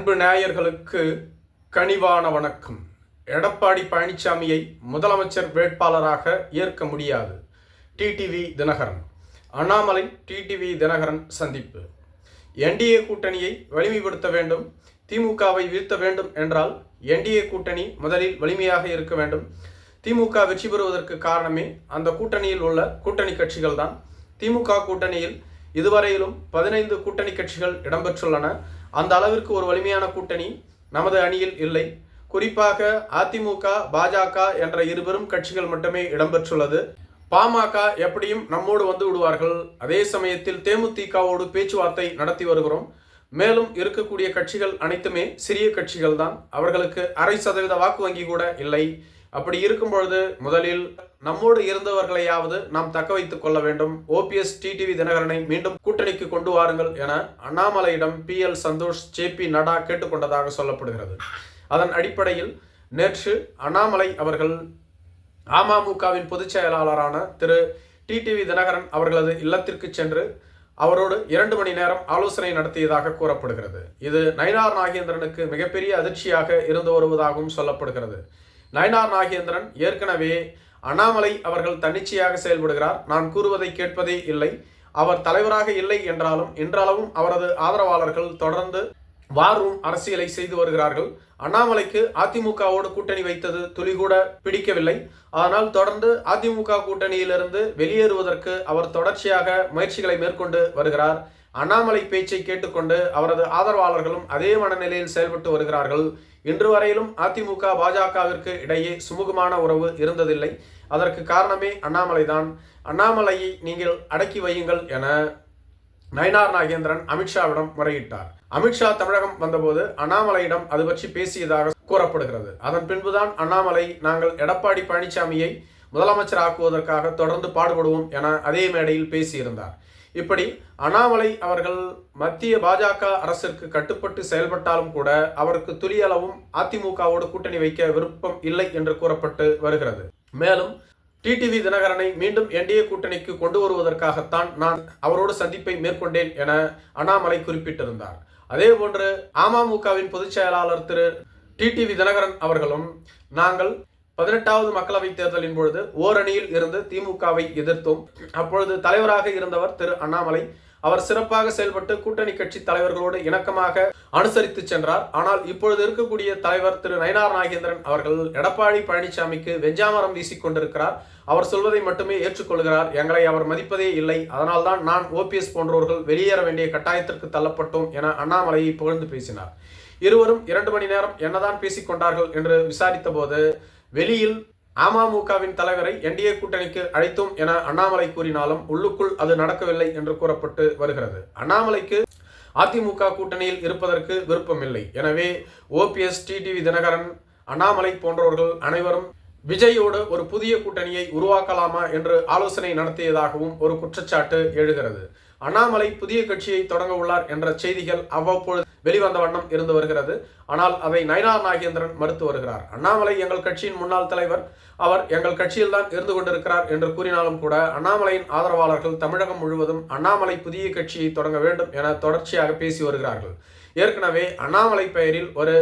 அன்பு நேயர்களுக்கு கனிவான வணக்கம். எடப்பாடி பழனிசாமியை முதலமைச்சர் வேட்பாளராக ஏற்க முடியாது. டிடிவி தினகரன். அண்ணாமலை டிடிவி தினகரன் சந்திப்பு. என்டிஏ கூட்டணியை வலிமைப்படுத்த வேண்டும். திமுகவை வீழ்த்த வேண்டும் என்றால் என்டிஏ கூட்டணி முதலில் வலிமையாக இருக்க வேண்டும். திமுக வெற்றி பெறுவதற்கு காரணமே அந்த கூட்டணியில் உள்ள கூட்டணி கட்சிகள் தான் திமுக கூட்டணியில் இதுவரையிலும் பதினைந்து கூட்டணி கட்சிகள் இடம்பெற்றுள்ளன. அந்த அளவிற்கு ஒரு வலிமையான கூட்டணி நமது அணியில் இல்லை. குறிப்பாக அதிமுக பாஜக என்ற இருபெரும் கட்சிகள் மட்டுமே இடம்பெற்றுள்ளது. பாமக எப்படியும் நம்மோடு வந்து விடுவார்கள். அதே சமயத்தில் தேமுதிகவோடு பேச்சுவார்த்தை நடத்தி வருகிறோம். மேலும் இருக்கக்கூடிய கட்சிகள் அனைத்துமே சிறிய கட்சிகள் தான் அவர்களுக்கு அரை சதவீத வாக்கு வங்கி கூட இல்லை. அப்படி இருக்கும் பொழுது முதலில் நம்மோடு இருந்தவர்களையாவது நாம் தக்க வைத்துக் கொள்ள வேண்டும். ஓபிஎஸ் டிடிவி தினகரனை மீண்டும் கூட்டணிக்கு கொண்டு வாருங்கள் என அண்ணாமலையிடம் B L Santhosh J P Nadda கேட்டுக்கொண்டதாக சொல்லப்படுகிறது. அதன் அடிப்படையில் நேற்று அண்ணாமலை அவர்கள் அமமுகவின் பொதுச் செயலாளரான திரு டிடிவி தினகரன் அவர்களது இல்லத்திற்கு சென்று அவரோடு இரண்டு மணி நேரம் ஆலோசனை நடத்தியதாக கூறப்படுகிறது. இது நயினார் நாகேந்திரனுக்கு மிகப்பெரிய அதிர்ச்சியாக இருந்து வருவதாகவும் சொல்லப்படுகிறது. நயனார் நாகேந்திரன் ஏற்கனவே அண்ணாமலை அவர்கள் தன்னிச்சையாக செயல்படுகிறார். நான் கூறுவதை கேட்பதே இல்லை. அவர் தலைவராக இல்லை என்றாலும் என்றாலும் அவரது ஆதரவாளர்கள் தொடர்ந்து வாரும் அரசியலை செய்து வருகிறார்கள். அண்ணாமலைக்கு அதிமுகவோடு கூட்டணி வைத்தது துளி கூட பிடிக்கவில்லை. ஆனால் தொடர்ந்து அதிமுக கூட்டணியிலிருந்து வெளியேறுவதற்கு அவர் தொடர்ச்சியாக முயற்சிகளை மேற்கொண்டு வருகிறார். அண்ணாமலை பேச்சை கேட்டுக்கொண்டு அவரது ஆதரவாளர்களும் அதே மனநிலையில் செயல்பட்டு வருகிறார்கள். இன்று வரையிலும் அதிமுக பாஜகவிற்கு இடையே சுமூகமான உறவு இருந்ததில்லை. அதற்கு காரணமே அண்ணாமலை தான் அண்ணாமலையை நீங்கள் அடக்கி வையுங்கள் என நயனார் நாகேந்திரன் அமித்ஷாவிடம் முறையிட்டார். அமித்ஷா தமிழகம் வந்தபோது அண்ணாமலையிடம் அது பற்றி பேசியதாக கூறப்படுகிறது. அதன் பின்புதான் அண்ணாமலை நாங்கள் எடப்பாடி பழனிசாமியை முதலமைச்சர் ஆக்குவதற்காக தொடர்ந்து பாடுபடுவோம் என அதே மேடையில் பேசியிருந்தார். இப்படி அண்ணாமலை அவர்கள் மத்திய பாஜக அரசிற்கு கட்டுப்பட்டு செயல்பட்டாலும் கூட அவருக்கு துளியளவும் அதிமுகவோடு கூட்டணி வைக்க விருப்பம் இல்லை என்று கூறப்பட்டு வருகிறது. மேலும் டிடிவி தினகரனை மீண்டும் என்டிஏ கூட்டணிக்கு கொண்டு வருவதற்காகத்தான் நான் அவரோடு சந்திப்பை மேற்கொண்டேன் என அண்ணாமலை குறிப்பிட்டிருந்தார். அதே போன்று அமமுகவின் பொதுச் செயலாளர் திரு டிடிவி தினகரன் அவர்களும் நாங்கள் பதினெட்டாவது மக்களவைத் தேர்தலின் பொழுது ஓரணியில் இருந்து திமுகவை எதிர்த்தோம். அப்பொழுது தலைவராக இருந்தவர் திரு அண்ணாமலை. அவர் சிறப்பாக செயல்பட்டு கூட்டணி கட்சி தலைவர்களோடு இணக்கமாக அனுசரித்து சென்றார். ஆனால் இப்பொழுது இருக்கக்கூடிய தலைவர் திரு நயனார் நாகேந்திரன் அவர்கள் எடப்பாடி பழனிசாமிக்கு வெஞ்சாமரம் வீசிக் கொண்டிருக்கிறார். அவர் சொல்வதை மட்டுமே ஏற்றுக்கொள்கிறார். எங்களை அவர் மதிப்பதே இல்லை. அதனால்தான் நான் ஓபிஎஸ் போன்றவர்கள் வெளியேற வேண்டிய கட்டாயத்திற்கு தள்ளப்பட்டோம் என அண்ணாமலையை புகழ்ந்து பேசினார். இருவரும் இரண்டு மணி நேரம் என்னதான் பேசிக் கொண்டார்கள் என்று விசாரித்த போது வெளியில் அமமுகவின் தலைவரை என்டிஏ கூட்டணிக்கு அழைத்தோம் என அண்ணாமலை கூறினாலும் உள்ளுக்குள் அது நடக்கவில்லை என்று கூறப்பட்டு வருகிறது. அண்ணாமலைக்கு அதிமுக கூட்டணியில் இருப்பதற்கு விருப்பமில்லை. எனவே ஓபிஎஸ் டிடிவி தினகரன் அண்ணாமலை போன்றவர்கள் அனைவரும் விஜயோடு ஒரு புதிய கூட்டணியை உருவாக்கலாமா என்று ஆலோசனை நடத்தியதாகவும் ஒரு குற்றச்சாட்டு எழுகிறது. அண்ணாமலை புதிய கட்சியை தொடங்க உள்ளார் என்ற செய்திகள் அவ்வப்பொழுது வெளிவந்த வண்ணம் இருந்து வருகிறது. ஆனால் அதை நயனார் நாகேந்திரன் மறுத்து வருகிறார். அண்ணாமலை எங்கள் கட்சியின் முன்னாள் தலைவர். அவர் எங்கள் கட்சியில் தான் இருந்து கொண்டிருக்கிறார் என்று கூறினாலும் கூட அண்ணாமலையின் ஆதரவாளர்கள் தமிழகம் முழுவதும் அண்ணாமலை புதிய கட்சியை தொடங்க வேண்டும் என தொடர்ச்சியாக பேசி வருகிறார்கள். ஏற்கனவே அண்ணாமலை பெயரில் ஒரு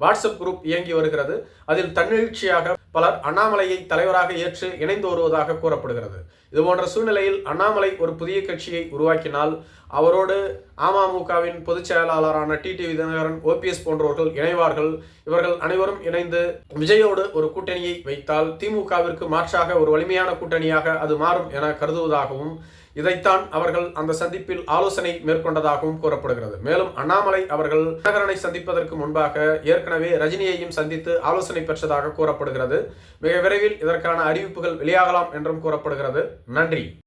வாட்ஸ்அப் குரூப் இயங்கி வருகிறது. அதில் தன்னிழ்ச்சியாக பலர் அண்ணாமலையை தலைவராக ஏற்று இணைந்து வருவதாக கூறப்படுகிறது. இதுபோன்ற சூழ்நிலையில் அண்ணாமலை ஒரு புதிய கட்சியை உருவாக்கினால் அவரோடு அமமுகவின் பொதுச் செயலாளரான டிடிவி தினகரன் ஓபிஎஸ் போன்றவர்கள் இணைவார்கள். இவர்கள் அனைவரும் இணைந்து விஜயோடு ஒரு கூட்டணியை வைத்தால் திமுகவிற்கு மாற்றாக ஒரு வலிமையான கூட்டணியாக அது மாறும் என கருதுவதாகவும் இதைத்தான் அவர்கள் அந்த சந்திப்பில் ஆலோசனை மேற்கொண்டதாகவும் கூறப்படுகிறது. மேலும் அண்ணாமலை அவர்கள் தினகரனை சந்திப்பதற்கு முன்பாக ஏற்கனவே ரஜினியையும் சந்தித்து ஆலோசனை பெற்றதாக கூறப்படுகிறது. மிக விரைவில் இதற்கான அறிவிப்புகள் வெளியாகலாம் என்றும் கூறப்படுகிறது. நன்றி.